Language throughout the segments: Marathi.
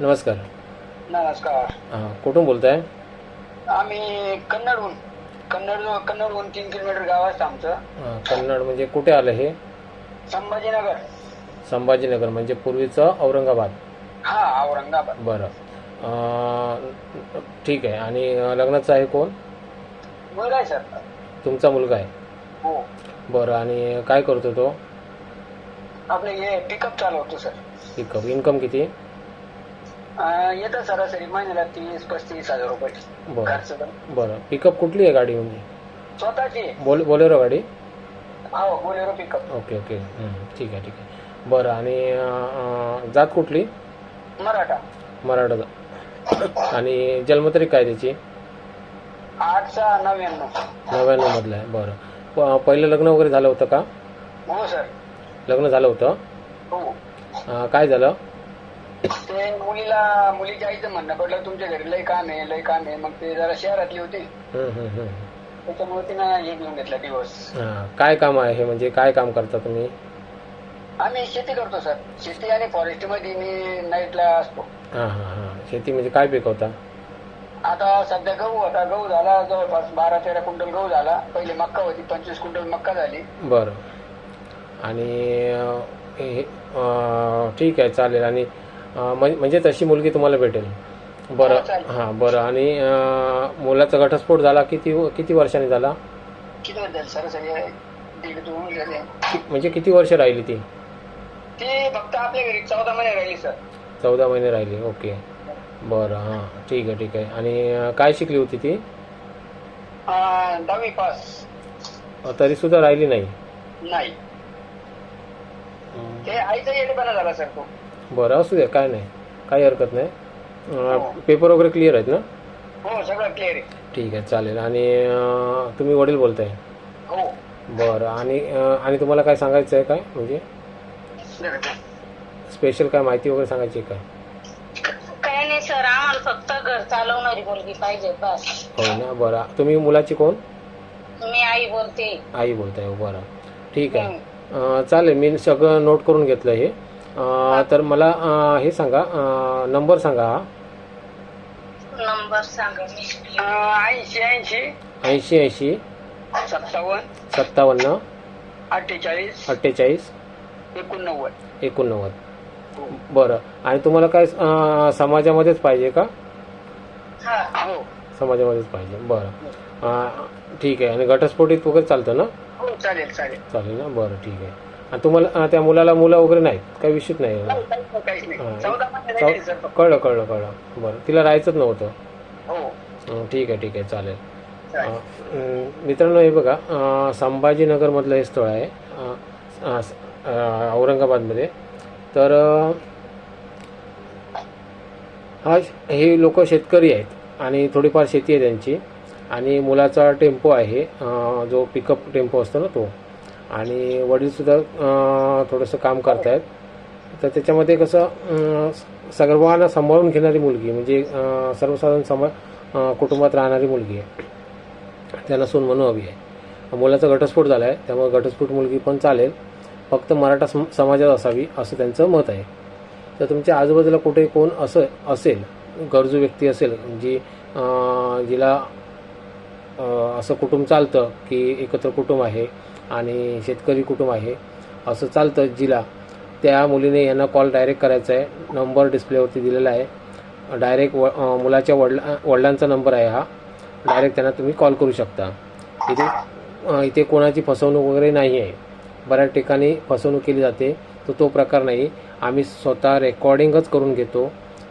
नमस्कार. नमस्कार. हां कुठून बोलताय? आम्ही कन्नडहून कन्नड कन्नडहून तीन किलोमीटर गाव असतं आमचं. हां, कन्नड म्हणजे कुठे आलं हे? संभाजीनगर. संभाजीनगर म्हणजे पूर्वीचं औरंगाबाद. हा औरंगाबाद. बरं. अं, ठीक आहे. आणि लग्नाचं आहे कोण? मुलगा आहे सर. तुमचा मुलगा आहे? हो. बरं आणि काय करतो तो? आपलं हे पिकअप चालवतो सर. पिकअप इन्कम किती? येतं सरासरी. महिन्याला तीस पस्तीस हजार रुपये. बरं. खर्च. बरं. पिकअप कुठली आहे गाडी म्हणजे? स्वतःची. बोल बोलेरो गाडी? हो बोलेरो पिकअप ओके ओके. ठीक आहे ठीक आहे. बरं आणि जात कुठली? मराठा. मराठा जात. आणि जन्मतारीख काय त्याची? आठचा नव्याण्णव. नव्याण्णवमधलं आहे. बरं. पहिलं लग्न वगैरे झालं होतं का? हो सर. लग्न झालं होतं? हो. काय झालं? ते मुलीला मुलीच्या आईचं म्हणणं पडलं तुमच्या घरी लय काम आहे लय काम आहे. मग ते जरा शहरातली होती. त्याच्यामुळे तिनं हे घेऊन घेतला दिवस हां, काय काम आहे? हे म्हणजे काय काम करता तुम्ही? आम्ही शेती करतो सर. शेती आणि फॉरेस्टमध्ये मी नाईटला असतो. हां हां हां. शेती म्हणजे काय पिकवता? आता सध्या गहू होता. गहू झाला जवळपास बारा तेरा क्विंटल गहू झाला. पहिले मक्का होती पंचवीस क्विंटल मक्का झाली. बरं. आणि अं, हे अं, ठीक आहे चालेल. आणि म्हणजे तशी मुलगी तुम्हाला भेटेल. बरं हो, बरं. आणि मुलाचा घटस्फोट झाला किती किती वर्षांनी झाला? म्हणजे किती वर्ष राहिली ती? ती फक्त आपल्या घरी चौदा महिने राहिली सर. चौदा महिने राहिली ओके. बरं हां. ठीक आहे ठीक आहे. आणि काय शिकली होती ती? दहावी पास. अं, तरीसुद्धा राहिली नाही? नाही. ते आईचा येडेपणा झाला सर तो बरं असू द्या काय नाही. काही हरकत नाही. अं, हो. पेपर वगैरे क्लिअर आहेत ना? हो सगळं क्लिअर आहे. ठीक आहे चालेल. आणि अं, तुम्ही वडील बोलताय? हो. बरं आणि अं, आणि तुम्हाला काय सांगायचं आहे काय? म्हणजे? स्पेशल काय माहिती वगैरे सांगायची आहे काय काही नाही सर आम्हाला फक्त घर चालवणारी मुलगी पाहिजे बस. हो ना बरं. तुम्ही मुलाची कोण? मी आई बोलते. आई बोलताय बरं. ठीक आहे. अं, चालेल मी सगळं नोट करून घेतलं हे. तर मला हे सांगा नंबर सांगा हा. नंबर सांगा ऐंशी ऐंशी. ऐंशी ऐंशी. सत्तावन्न. सत्तावन्न. अठ्ठेचाळीस. अठ्ठेचाळीस. एकोणनव्वद. एकोणनव्वद. बरं. आणि तुम्हाला काय समाजामध्येच पाहिजे का? हा हो. समाजामध्येच पाहिजे. बरं. ठीक आहे. आणि घटस्फोटीत वगैरे चालतं ना? हो चालेल चालेल. चालेल ना? बरं ठीक आहे. आणि तुम्हाला त्या मुलाला मुलं वगैरे नाहीत? काही विषयच नाही. हा. कळलं कळलं कळलं. बरं. तिला राहायचंच नव्हतं. हो. ठीक आहे ठीक आहे चालेल. मित्रांनो हे बघा संभाजीनगरमधलं हे स्थळ आहे औरंगाबादमध्ये. तर हा हे लोक शेतकरी आहेत आणि थोडीफार शेती आहे त्यांची. आणि मुलाचा टेम्पो आहे जो पिकअप टेम्पो असतो ना तो. आणि वडीलसुद्धा थोडंसं काम करतायत. तर त्याच्यामध्ये कसं अं, सर्वांना सांभाळून घेणारी मुलगी म्हणजे सर्वसाधारण समा कुटुंबात राहणारी मुलगी आहे. त्यांना सून म्हणून हवी आहे. मुलाचा घटस्फोट झाला आहे त्यामुळे घटस्फोट मुलगी पण चालेल. फक्त मराठा सम समाजात असावी असं त्यांचं मत आहे. तर तुमच्या आजूबाजूला कुठे कोण असं असेल गरजू व्यक्ती असेल जी जिला असं कुटुंब चालतं की एकत्र कुटुंब आहे आणि शेतकरी कुटुंब आहे. असं चालतं जिला त्या मुलीने यांना कॉल डायरेक्ट करायचा आहे. नंबर डिस्प्लेवरती दिलेला आहे. डायरेक्ट व मुलाच्या वडला वडिलांचा नंबर आहे हा. डायरेक्ट त्यांना तुम्ही कॉल करू शकता. इथे इथे कोणाची फसवणूक वगैरे नाही आहे बऱ्याच ठिकाणी फसवणूक केली जाते. तर तो प्रकार नाही. आम्ही स्वतः रेकॉर्डिंगच करून घेतो.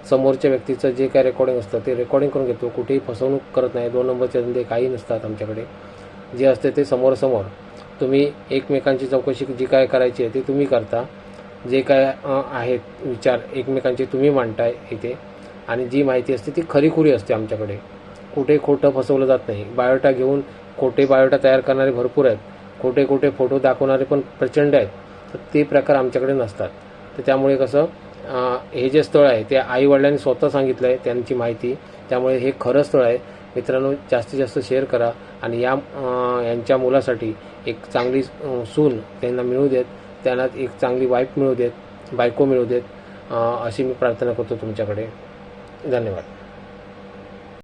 समोरच्या व्यक्तीचं जे काय रेकॉर्डिंग असतं ते रेकॉर्डिंग करून घेतो. कुठेही फसवणूक करत नाही. दोन नंबरचे धंदे काही नसतात आमच्याकडे. जे असते ते समोरसमोर. तुम्ही एकमेकांची चौकशी जी काय करायची आहे ते तुम्ही करता. जे काय आहेत विचार एकमेकांचे तुम्ही मांडताय इथे. आणि जी माहिती असते ती खरीखुरी असते आमच्याकडे. कुठे खोटं फसवलं जात नाही. बायोटा घेऊन खोटे बायोटा तयार करणारे भरपूर आहेत. खोटे खोटे फोटो दाखवणारे पण प्रचंड आहेत. तर ते प्रकार आमच्याकडे नसतात. तर त्यामुळे कसं हे जे स्थळ आहे ते आईवडिलांनी स्वतः सांगितलं आहे त्यांची माहिती. त्यामुळे हे खरं स्थळ आहे. मित्रांनो जास्तीत जास्त शेअर करा आणि या यांच्या मुलासाठी एक चांगली सून त्यांना मिळू देत. त्यांना एक चांगली वाईफ मिळू देत बायको मिळू देत. अशी मी प्रार्थना करतो तुमच्याकडे. धन्यवाद.